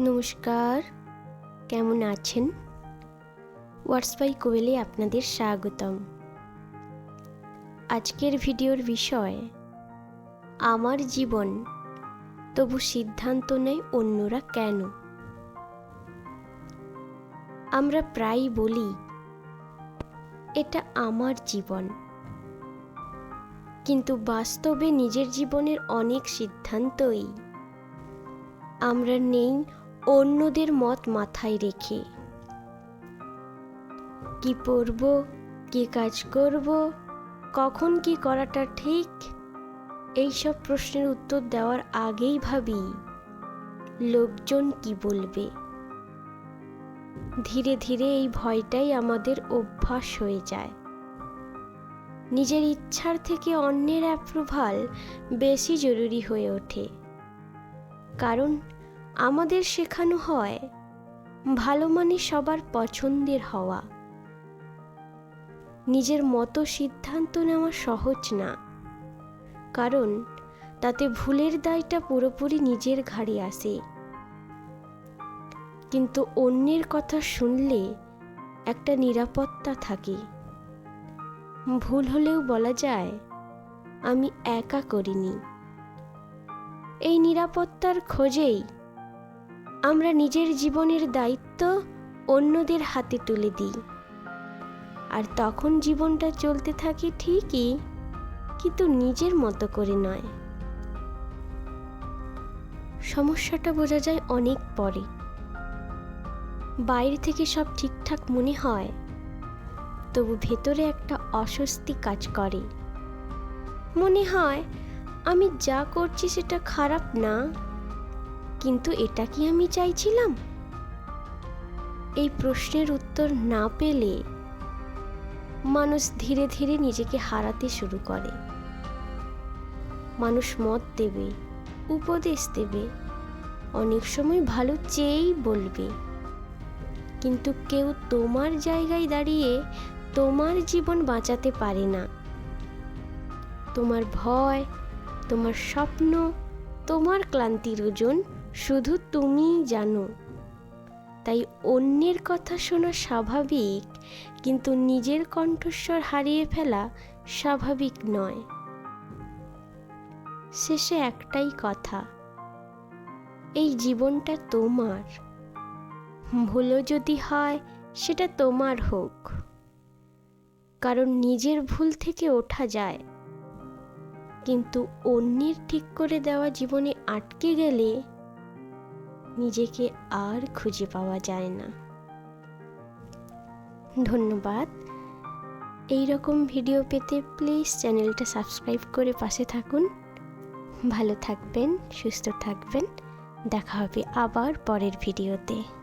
নমস্কার। কেমন আছেন? বাই কোয়েলে আপনাদের স্বাগতম। আজকের ভিডিওর বিষয়, আমার জীবন, তবু সিদ্ধান্ত নেয় অন্যরা কেন? আমরা প্রায় বলি, এটা আমার জীবন। কিন্তু বাস্তবে নিজের জীবনের অনেক সিদ্ধান্তই আমরা নেই অন্যদের মত মাথায় রেখে। কি পড়ব, কি কাজ করব, কখন কি করাটা ঠিক? এইসব প্রশ্নের উত্তর দেওয়ার আগেই ভাবি, লোকজন কি বলবে? ধীরে ধীরে এই ভয়টাই আমাদের অভ্যাস হয়ে যায়। নিজের ইচ্ছার থেকে অন্যের অ্যাপ্রুভাল বেশি জরুরি হয়ে ওঠে। কারণ আমাদের শেখানো হয়, ভালো মানে সবার পছন্দের হওয়া। নিজের মতো সিদ্ধান্ত নেওয়া সহজ না, কারণ তাতে ভুলের দায়টা পুরোপুরি নিজের ঘাড়ে আসে। কিন্তু অন্যের কথা শুনলে একটা নিরাপত্তা থাকে। ভুল হলেও বলা যায়, আমি একা করিনি। এই নিরাপত্তার খোঁজেই আমরা নিজের জীবনের দায়িত্ব অন্যদের হাতে তুলে দিই। আর তখন জীবনটা চলতে থাকে ঠিকই, কিন্তু নিজের মতো করে নয়। সমস্যাটা বোঝা যায় অনেক পরে। বাইরে থেকে সব ঠিকঠাক মনে হয়, তবু ভেতরে একটা অস্বস্তি কাজ করে। মনে হয়, আমি যা করছি সেটা খারাপ না। কিন্তু এটা কি আমি চাইছিলাম? এই প্রশ্নের উত্তর না পেলে মানুষ ধীরে ধীরে নিজেকে হারাতে শুরু করে। মানুষ মত দেবে, উপদেশ দেবে, অনেক সময় ভালো চেয়েই বলবে। কিন্তু কেউ তোমার জায়গায় দাঁড়িয়ে তোমার জীবন বাঁচাতে পারে না। তোমার ভয়, তোমার স্বপ্ন, তোমার ক্লান্তির ওজন শুধু তুমিই জানো। তাই অন্যের কথা শোনা স্বাভাবিক, কিন্তু নিজের কণ্ঠস্বর হারিয়ে ফেলা স্বাভাবিক নয়। শেষে একটাই কথা, এই জীবনটা তোমার। ভুলও যদি হয়, সেটা তোমার হোক। কারণ নিজের ভুল থেকে ওঠা যায়। কিন্তু অন্যের ঠিক করে দেওয়া জীবনে আটকে গেলে নিজেকে আর খুঁজে পাওয়া যায় না। ধন্যবাদ। এই রকম ভিডিও পেতে প্লিজ চ্যানেলটা সাবস্ক্রাইব করে পাশে থাকুন। ভালো থাকবেন, সুস্থ থাকবেন। দেখা হবে আবার পরের ভিডিওতে।